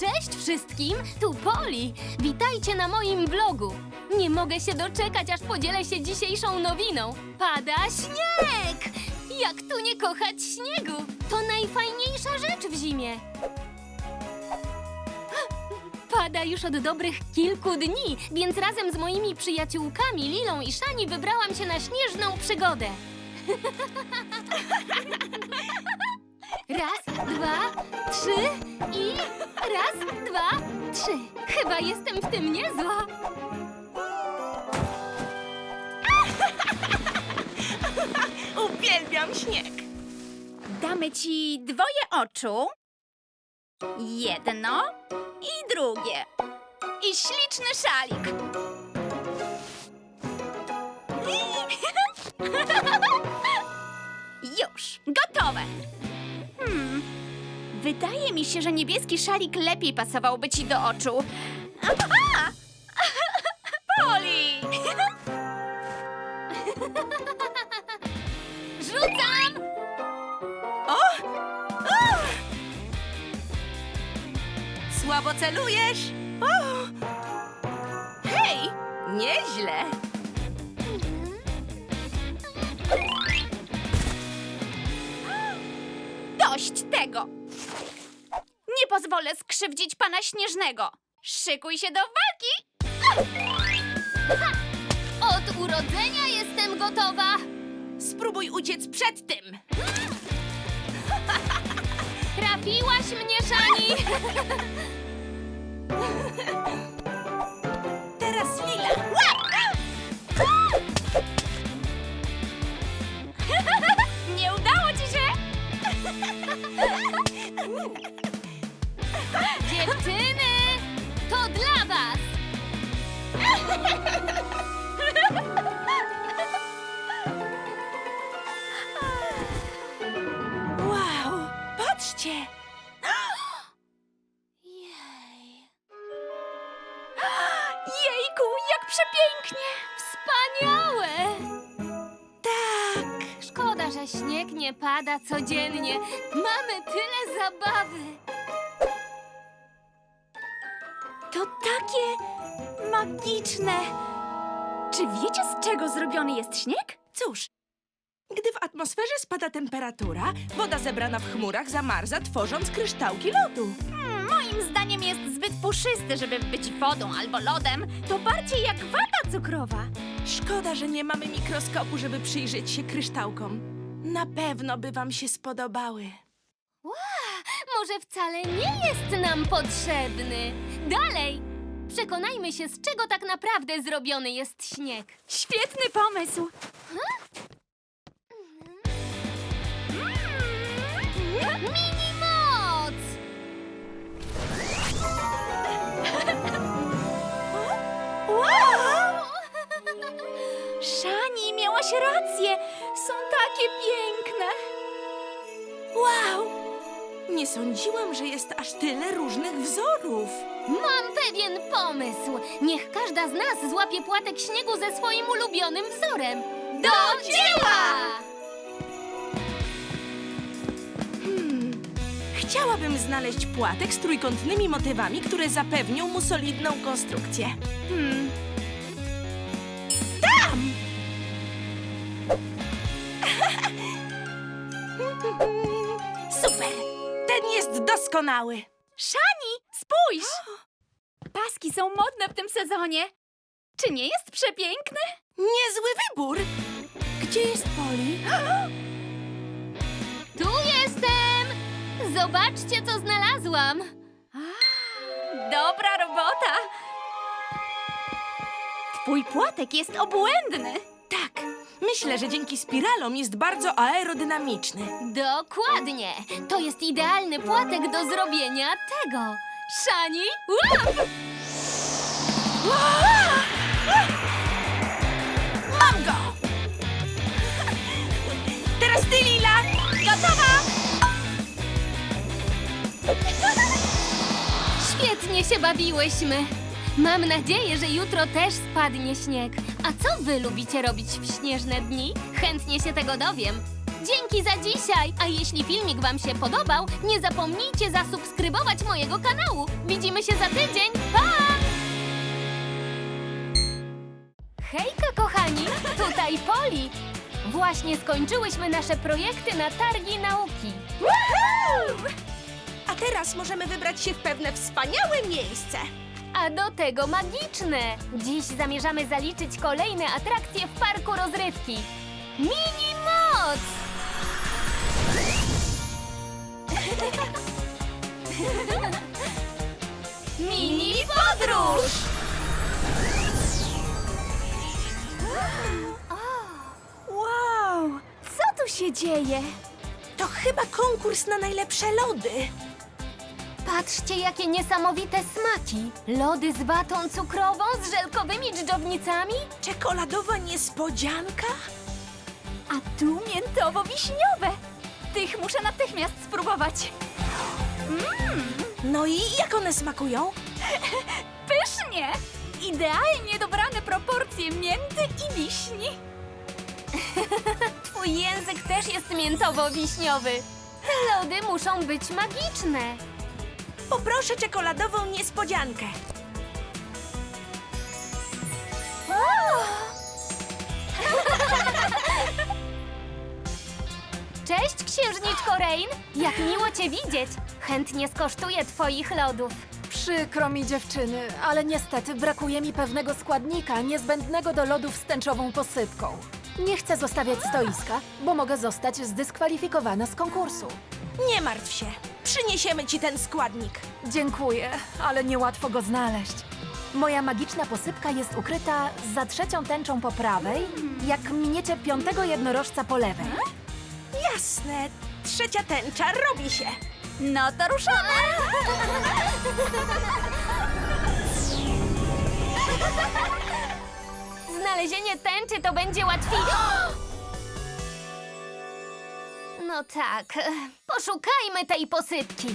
Cześć wszystkim, tu Poli. Witajcie na moim vlogu. Nie mogę się doczekać, aż podzielę się dzisiejszą nowiną. Pada śnieg! Jak tu nie kochać śniegu? To najfajniejsza rzecz w zimie. Pada już od dobrych kilku dni, więc razem z moimi przyjaciółkami Lilą i Szani wybrałam się na śnieżną przygodę. Raz, dwa, trzy i raz, dwa, trzy. Chyba jestem w tym niezła. Uwielbiam śnieg. Damy ci dwoje oczu, jedno i drugie. I śliczny szalik. Już, gotowe. Wydaje mi się, że niebieski szalik lepiej pasowałby ci do oczu. Poli! Rzucam! Słabo celujesz. O! Hej, nieźle. Dość tego! Nie pozwolę skrzywdzić pana Śnieżnego. Szykuj się do walki! Od urodzenia jestem gotowa. Spróbuj uciec przed tym. Trafiłaś mnie, Szani. Teraz Lila. Nie udało ci się! Dziewczyny, to dla was. Wow, patrzcie. Jejku, jak przepięknie! Wspaniałe. Tak. Szkoda, że śnieg nie pada codziennie. Mamy tyle zabawy. To takie magiczne! Czy wiecie, z czego zrobiony jest śnieg? Cóż, gdy w atmosferze spada temperatura, woda zebrana w chmurach zamarza, tworząc kryształki lodu. Hmm, moim zdaniem jest zbyt puszysty, żeby być wodą albo lodem. To bardziej jak wata cukrowa. Szkoda, że nie mamy mikroskopu, żeby przyjrzeć się kryształkom. Na pewno by wam się spodobały. Może wcale nie jest nam potrzebny. Dalej. Przekonajmy się, z czego tak naprawdę zrobiony jest śnieg. Świetny pomysł! Mini moc! Wow! Szani, miałaś rację! Są takie piękne! Wow! Nie sądziłam, że jest aż tyle różnych wzorów. Mam pewien pomysł. Niech każda z nas złapie płatek śniegu ze swoim ulubionym wzorem. Do dzieła! Hmm. Chciałabym znaleźć płatek z trójkątnymi motywami, które zapewnią mu solidną konstrukcję. Hmm. Doskonały. Szani, spójrz! Paski są modne w tym sezonie. Czy nie jest przepiękny? Niezły wybór. Gdzie jest Poli? Tu jestem! Zobaczcie, co znalazłam. Dobra robota! Twój płatek jest obłędny. Tak. Myślę, że dzięki spiralom jest bardzo aerodynamiczny. Dokładnie. To jest idealny płatek do zrobienia tego. Szani, łap! Mam go! Teraz ty, Lila! Gotowa! Świetnie się bawiłyśmy. Mam nadzieję, że jutro też spadnie śnieg. A co wy lubicie robić w śnieżne dni? Chętnie się tego dowiem. Dzięki za dzisiaj! A jeśli filmik Wam się podobał, nie zapomnijcie zasubskrybować mojego kanału. Widzimy się za tydzień. Pa! Hejka, kochani! Tutaj Poli! Właśnie skończyłyśmy nasze projekty na targi nauki. A teraz możemy wybrać się w pewne wspaniałe miejsce. A do tego magiczne! Dziś zamierzamy zaliczyć kolejne atrakcje w parku rozrywki. Mini moc! Mini podróż! Wow! Co tu się dzieje? To chyba konkurs na najlepsze lody. Patrzcie, jakie niesamowite smaki! Lody z watą cukrową, z żelkowymi dżdżownicami? Czekoladowa niespodzianka? A tu miętowo-wiśniowe. Tych muszę natychmiast spróbować. No i jak one smakują? Pysznie! Idealnie dobrane proporcje mięty i wiśni. Twój język też jest miętowo-wiśniowy. Te lody muszą być magiczne. Poproszę czekoladową niespodziankę. Cześć, księżniczko Rain! Jak miło cię widzieć! Chętnie skosztuję twoich lodów. Przykro mi dziewczyny, ale niestety brakuje mi pewnego składnika niezbędnego do lodów z tęczową posypką. Nie chcę zostawiać stoiska, bo mogę zostać zdyskwalifikowana z konkursu. Nie martw się. Przyniesiemy ci ten składnik. Dziękuję, ale niełatwo go znaleźć. Moja magiczna posypka jest ukryta za trzecią tęczą po prawej, jak miniecie piątego jednorożca po lewej. Jasne. Trzecia tęcza robi się. No to ruszamy! Znalezienie tęczy to będzie łatwiej. No tak, poszukajmy tej posypki.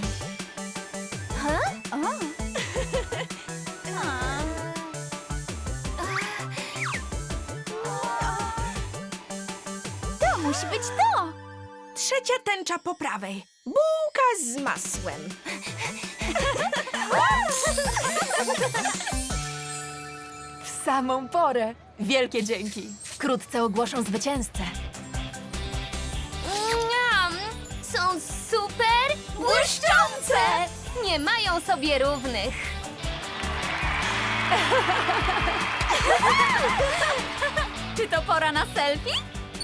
To musi być to! Trzecia tęcza po prawej. Bułka z masłem. W samą porę. Wielkie dzięki. Wkrótce ogłoszą zwycięzcę. Nie mają sobie równych. Czy to pora na selfie?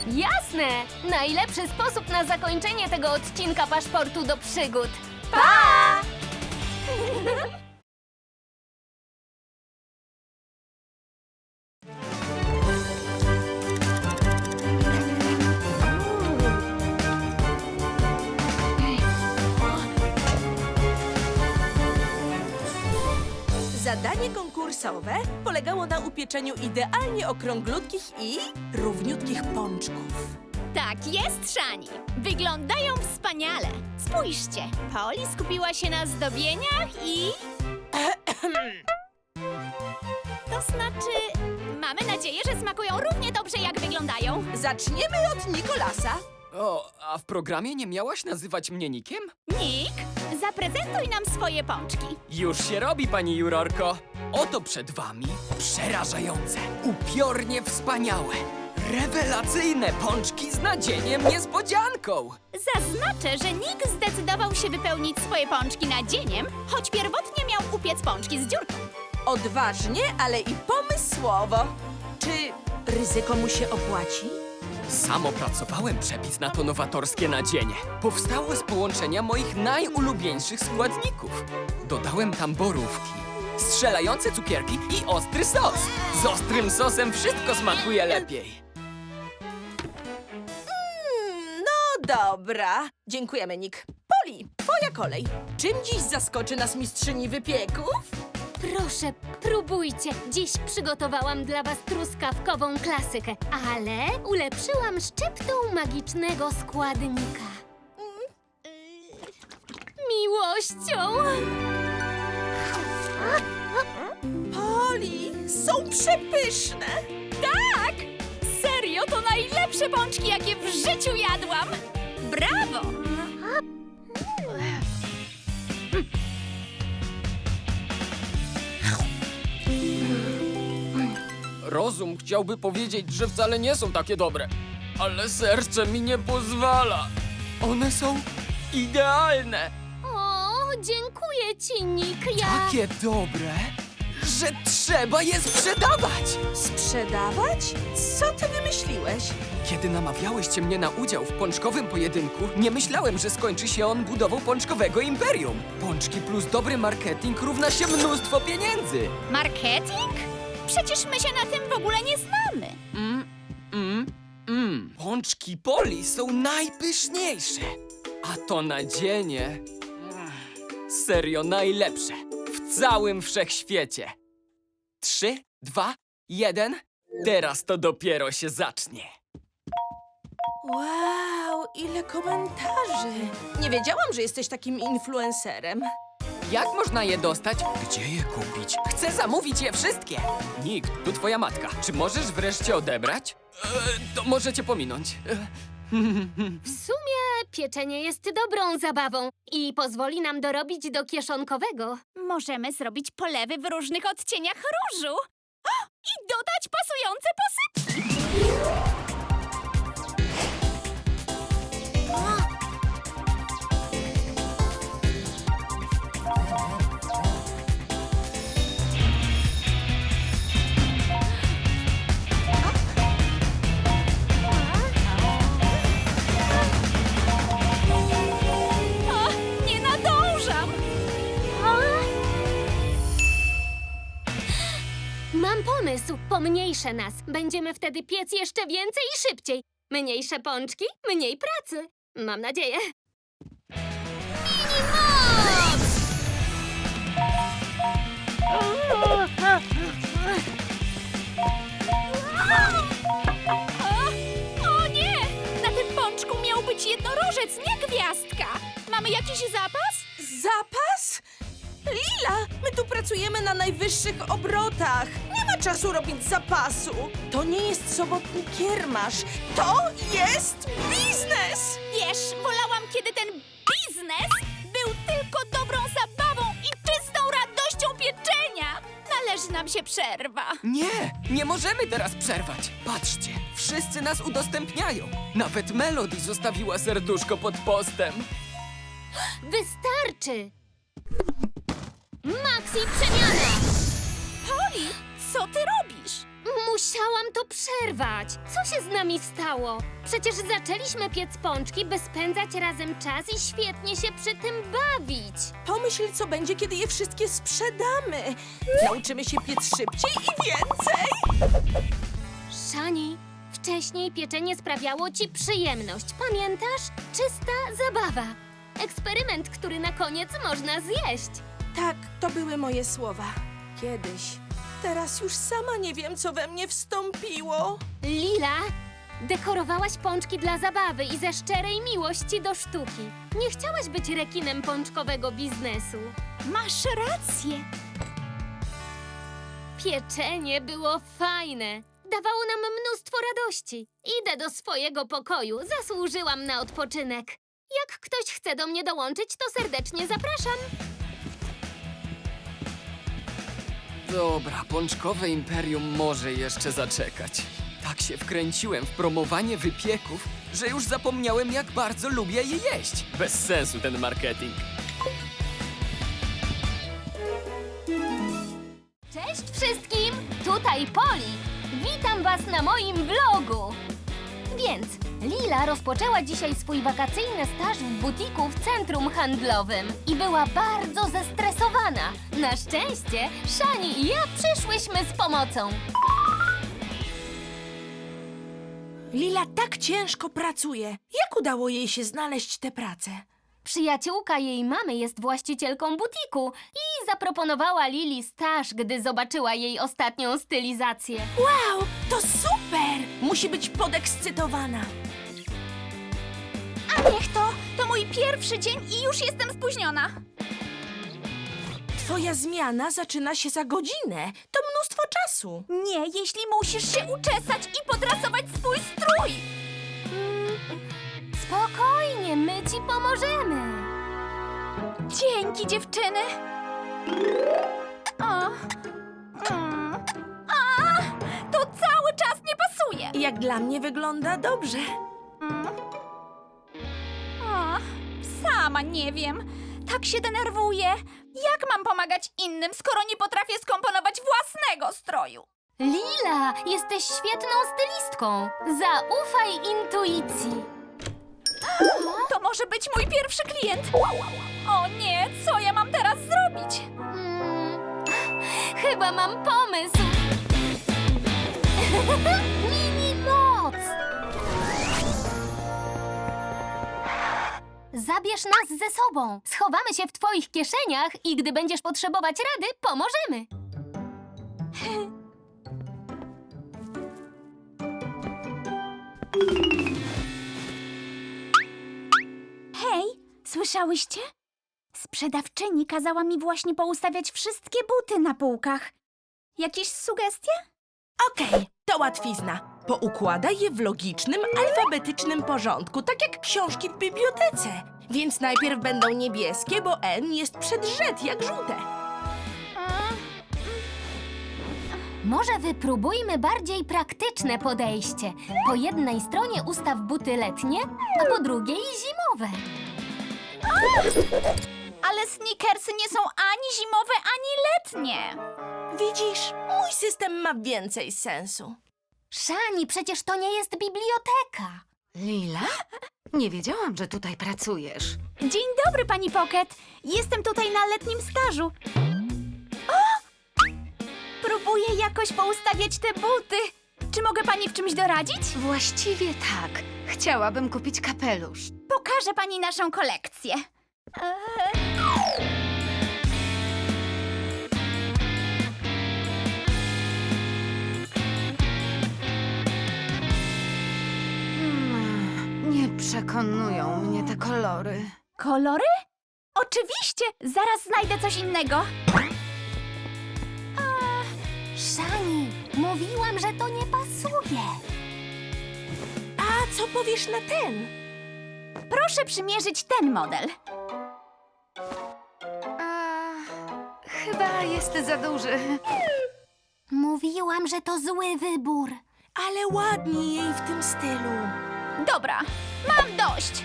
Jasne! Najlepszy sposób na zakończenie tego odcinka paszportu do przygód. Pa! polegało na upieczeniu idealnie okrąglutkich i równiutkich pączków. Tak jest, Szani. Wyglądają wspaniale. Spójrzcie, Poli skupiła się na zdobieniach i... To znaczy, mamy nadzieję, że smakują równie dobrze, jak wyglądają. Zaczniemy od Nikolasa. O, a w programie nie miałaś nazywać mnie Nikiem? Nick, zaprezentuj nam swoje pączki. Już się robi, pani jurorko. Oto przed wami przerażające, upiornie wspaniałe, rewelacyjne pączki z nadzieniem niespodzianką. Zaznaczę, że Nick zdecydował się wypełnić swoje pączki nadzieniem, choć pierwotnie miał upiec pączki z dziurką. Odważnie, ale i pomysłowo. Czy ryzyko mu się opłaci? Sam opracowałem przepis na to nowatorskie nadzienie. Powstało z połączenia moich najulubieńszych składników. Dodałem tam borówki, strzelające cukierki i ostry sos. Z ostrym sosem wszystko smakuje lepiej. Mm, No dobra. Dziękujemy, Nick. Poli, twoja kolej. Czym dziś zaskoczy nas mistrzyni wypieków? Proszę, próbujcie. Dziś przygotowałam dla was truskawkową klasykę, ale ulepszyłam szczyptą magicznego składnika. Miłością! Poli, są przepyszne. Tak! Serio, to najlepsze pączki, jakie w życiu jadłam! Brawo! Rozum chciałby powiedzieć, że wcale nie są takie dobre, ale serce mi nie pozwala. One są idealne, dziękuję ci, Nick. Ja... takie dobre, że trzeba je sprzedawać. Sprzedawać? Co ty wymyśliłeś? Kiedy namawiałyście mnie na udział w pączkowym pojedynku, nie myślałem, że skończy się on budową pączkowego imperium. Pączki plus dobry marketing równa się mnóstwo pieniędzy. Marketing? Przecież my się na tym w ogóle nie znamy. Mm, mm, mm. Pączki Poli są najpyszniejsze. A to nadzienie... Serio najlepsze. W całym wszechświecie. Trzy, dwa, jeden. Teraz to dopiero się zacznie. Wow, ile komentarzy! Nie wiedziałam, że jesteś takim influencerem. Jak można je dostać? Gdzie je kupić? Chcę zamówić je wszystkie! Nick, tu twoja matka. Czy możesz wreszcie odebrać? E, to możecie pominąć. E, W sumie pieczenie jest dobrą zabawą i pozwoli nam dorobić do kieszonkowego. Możemy zrobić polewy w różnych odcieniach różu. O, I dodać pasujące posypki. Pomniejsze nas. Będziemy wtedy piec jeszcze więcej i szybciej. Mniejsze pączki, mniej pracy. Mam nadzieję. O, nie! Na tym pączku miał być jednorożec, nie gwiazdka. Mamy jakiś zapas? Zapas? Lila, my tu pracujemy na najwyższych obrotach. Nie ma czasu robić zapasu. To nie jest sobotni kiermasz. To jest biznes! Wiesz, wolałam, kiedy ten biznes był tylko dobrą zabawą i czystą radością pieczenia. Należy nam się przerwa. Nie, nie możemy teraz przerwać. Patrzcie, wszyscy nas udostępniają. Nawet Melody zostawiła serduszko pod postem. Wystarczy! Maxi przemiana! Poli, co ty robisz? Musiałam to przerwać. Co się z nami stało? Przecież zaczęliśmy piec pączki, by spędzać razem czas i świetnie się przy tym bawić. Pomyśl, co będzie, kiedy je wszystkie sprzedamy. Nauczymy się piec szybciej i więcej. Szani, wcześniej pieczenie sprawiało ci przyjemność. Pamiętasz? Czysta zabawa. Eksperyment, który na koniec można zjeść. Tak, to były moje słowa. Kiedyś. Teraz już sama nie wiem, co we mnie wstąpiło. Lila, dekorowałaś pączki dla zabawy i ze szczerej miłości do sztuki. Nie chciałaś być rekinem pączkowego biznesu. Masz rację. Pieczenie było fajne. Dawało nam mnóstwo radości. Idę do swojego pokoju. Zasłużyłam na odpoczynek. Jak ktoś chce do mnie dołączyć, to serdecznie zapraszam. Dobra, pączkowe imperium może jeszcze zaczekać. Tak się wkręciłem w promowanie wypieków, że już zapomniałem, jak bardzo lubię je jeść. Bez sensu ten marketing. Cześć wszystkim! Tutaj Poli! Witam Was na moim vlogu! Więc Lila rozpoczęła dzisiaj swój wakacyjny staż w butiku w centrum handlowym i była bardzo zestresowana. Na szczęście Szani i ja przyszłyśmy z pomocą. Lila tak ciężko pracuje. Jak udało jej się znaleźć tę pracę? Przyjaciółka jej mamy jest właścicielką butiku i zaproponowała Lili staż, gdy zobaczyła jej ostatnią stylizację. Wow, to super! Musi być podekscytowana. A niech to, to mój pierwszy dzień i już jestem spóźniona. Twoja zmiana zaczyna się za godzinę. To mnóstwo czasu. Nie, jeśli musisz się uczesać i podrasować swój strój. Spokojnie, my ci pomożemy. Dzięki, dziewczyny. O. Mm. A, to cały czas nie pasuje. Jak dla mnie wygląda dobrze. Mm. Sama nie wiem. Tak się denerwuję. Jak mam pomagać innym, skoro nie potrafię skomponować własnego stroju? Lila, jesteś świetną stylistką. Zaufaj intuicji. To może być mój pierwszy klient. O nie, co ja mam teraz zrobić? Hmm, chyba mam pomysł. Zabierz nas ze sobą. Schowamy się w twoich kieszeniach i gdy będziesz potrzebować rady, pomożemy. Hej, słyszałyście? Sprzedawczyni kazała mi właśnie poustawiać wszystkie buty na półkach. Jakieś sugestie? Okej, to łatwizna. Poukładaj je w logicznym, alfabetycznym porządku, tak jak książki w bibliotece. Więc najpierw będą niebieskie, bo N jest przed Z, jak żółte. Może wypróbujmy bardziej praktyczne podejście. Po jednej stronie ustaw buty letnie, a po drugiej zimowe. Ale sneakersy nie są ani zimowe, ani letnie. Widzisz, mój system ma więcej sensu. Szani, przecież to nie jest biblioteka. Lila? Nie wiedziałam, że tutaj pracujesz. Dzień dobry, pani Pocket. Jestem tutaj na letnim stażu. O! Próbuję jakoś poustawiać te buty. Czy mogę pani w czymś doradzić? Właściwie tak. Chciałabym kupić kapelusz. Pokażę pani naszą kolekcję. Eee, przekonują mnie te kolory. Kolory? Oczywiście! Zaraz znajdę coś innego. Szani, mówiłam, że to nie pasuje. A co powiesz na ten? Proszę przymierzyć ten model. A, chyba jest za duży. Mówiłam, że to zły wybór. Ale ładniej jej w tym stylu. Dobra, dość.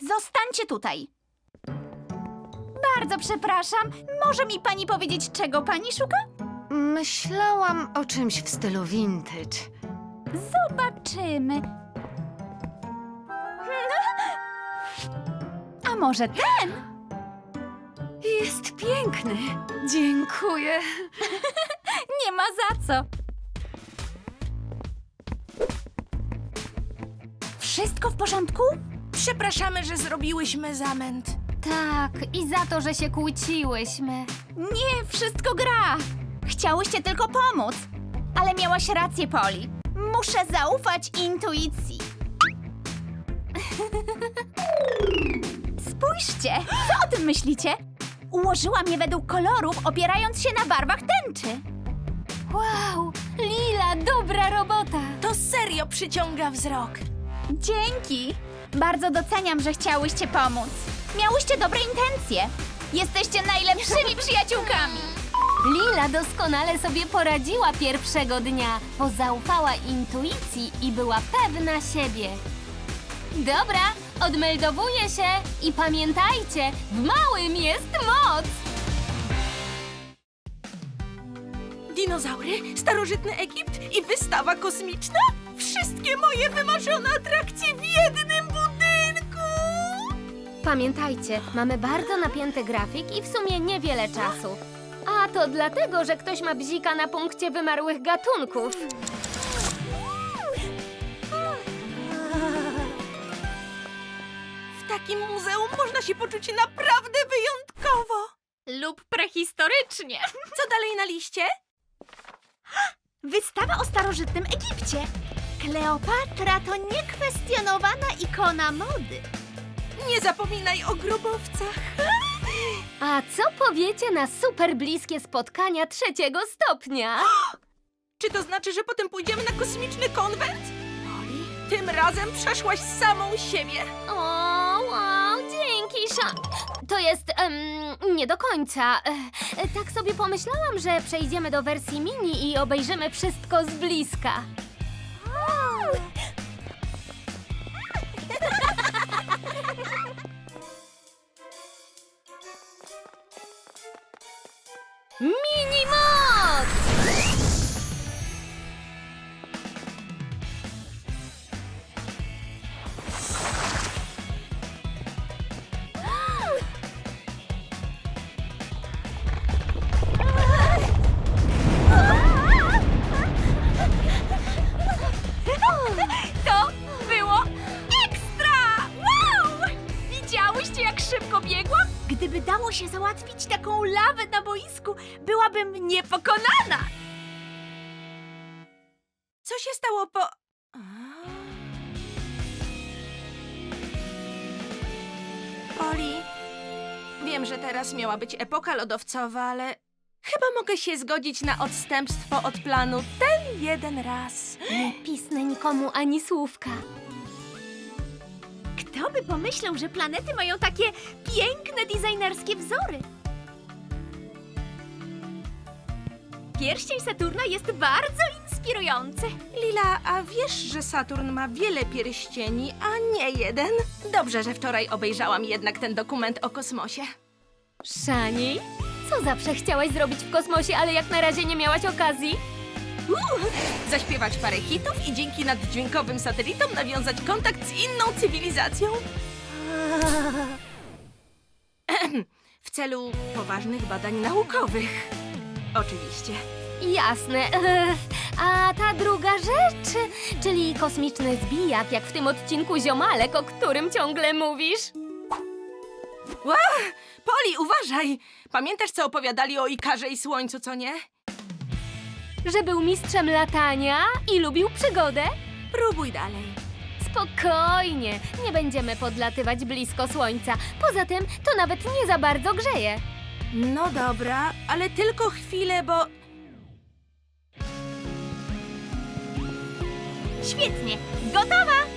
Zostańcie tutaj. Bardzo przepraszam. Może mi pani powiedzieć, czego pani szuka? Myślałam o czymś w stylu vintage. Zobaczymy. A może ten? Jest piękny. Dziękuję. Nie ma za co. Wszystko w porządku? Przepraszamy, że zrobiłyśmy zamęt. Tak, i za to, że się kłóciłyśmy. Nie, wszystko gra. Chciałyście tylko pomóc. Ale miałaś rację, Poli. Muszę zaufać intuicji. Spójrzcie, co o tym myślicie? Ułożyłam je według kolorów, opierając się na barwach tęczy. Wow, Lila, dobra robota. To serio przyciąga wzrok. Dzięki. Bardzo doceniam, że chciałyście pomóc. Miałyście dobre intencje. Jesteście najlepszymi przyjaciółkami. Lila doskonale sobie poradziła pierwszego dnia, bo zaufała intuicji i była pewna siebie. Dobra, odmeldowuję się i pamiętajcie, w małym jest moc! Dinozaury, starożytny Egipt i wystawa kosmiczna? Wszystkie moje wymarzone atrakcje w jednym budynku! Pamiętajcie, mamy bardzo napięty grafik i w sumie niewiele czasu. A to dlatego, że ktoś ma bzika na punkcie wymarłych gatunków. W takim muzeum można się poczuć naprawdę wyjątkowo. Lub prehistorycznie. Co dalej na liście? Wystawa o starożytnym Egipcie. Kleopatra to niekwestionowana ikona mody. Nie zapominaj o grobowcach. A co powiecie na super bliskie spotkania trzeciego stopnia? Czy to znaczy, że potem pójdziemy na kosmiczny konwent? Tym razem przeszłaś samą siebie. O, wow, dzięki, Sza... To jest em, nie do końca. E, e, tak sobie pomyślałam, że przejdziemy do wersji mini i obejrzymy wszystko z bliska. Mini moc! Miała być epoka lodowcowa, ale chyba mogę się zgodzić na odstępstwo od planu ten jeden raz. Nie pisnę nikomu ani słówka. Kto by pomyślał, że planety mają takie piękne designerskie wzory? Pierścień Saturna jest bardzo inspirujący. Lila, a wiesz, że Saturn ma wiele pierścieni, a nie jeden? Dobrze, że wczoraj obejrzałam jednak ten dokument o kosmosie. Szani, co zawsze chciałaś zrobić w kosmosie, ale jak na razie nie miałaś okazji? Zaśpiewać parę hitów i dzięki naddźwiękowym satelitom nawiązać kontakt z inną cywilizacją. Ehem, w celu poważnych badań naukowych. Oczywiście. Jasne. A ta druga rzecz, czyli kosmiczny zbijak, jak w tym odcinku Ziomalek, o którym ciągle mówisz? Ła! Poli, uważaj! Pamiętasz, co opowiadali o Ikarze i Słońcu, co nie? Że był mistrzem latania i lubił przygodę? Próbuj dalej. Spokojnie, nie będziemy podlatywać blisko Słońca. Poza tym to nawet nie za bardzo grzeje. No dobra, ale tylko chwilę, bo Świetnie, gotowa!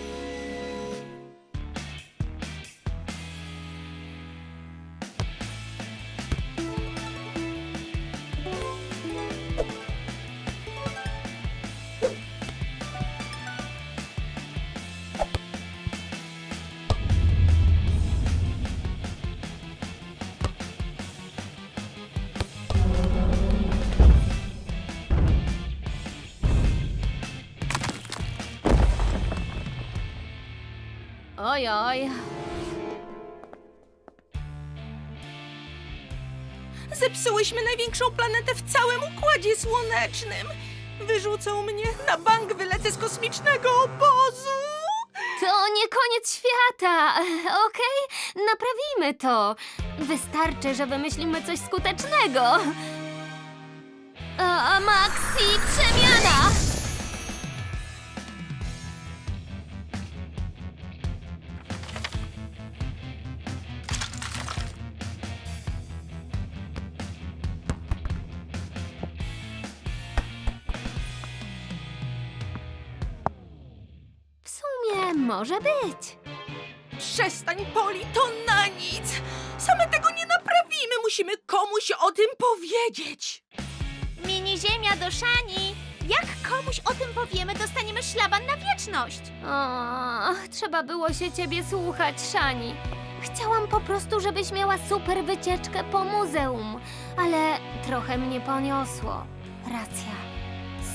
Oj, oj. zepsułyśmy największą planetę w całym Układzie Słonecznym. Wyrzucą mnie, na bank wylecę z kosmicznego obozu. To nie koniec świata, okej? Naprawimy to. Wystarczy, że wymyślimy coś skutecznego. A, a Maxi, przemiana! Może być. Przestań, Poli, to na nic. Same tego nie naprawimy, musimy komuś o tym powiedzieć. Mini Ziemia do Szani! Jak komuś o tym powiemy, dostaniemy szlaban na wieczność! O, trzeba było się ciebie słuchać, Szani. Chciałam po prostu, żebyś miała super wycieczkę po muzeum, ale trochę mnie poniosło. Racja.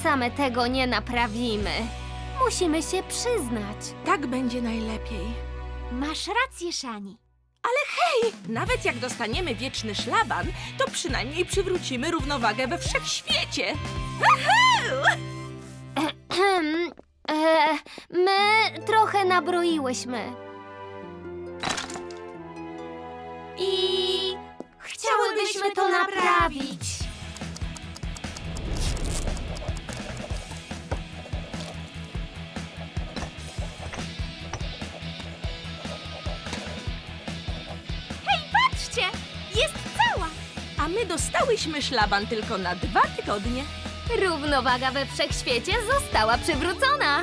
Same tego nie naprawimy. Musimy się przyznać. Tak będzie najlepiej. Masz rację, Szani. Nawet jak dostaniemy wieczny szlaban, to przynajmniej przywrócimy równowagę we wszechświecie. E, my trochę nabroiłyśmy. I chciałybyśmy to naprawić. Spójrzcie, jest cała. A my dostałyśmy szlaban tylko na dwa tygodnie. Równowaga we wszechświecie została przywrócona.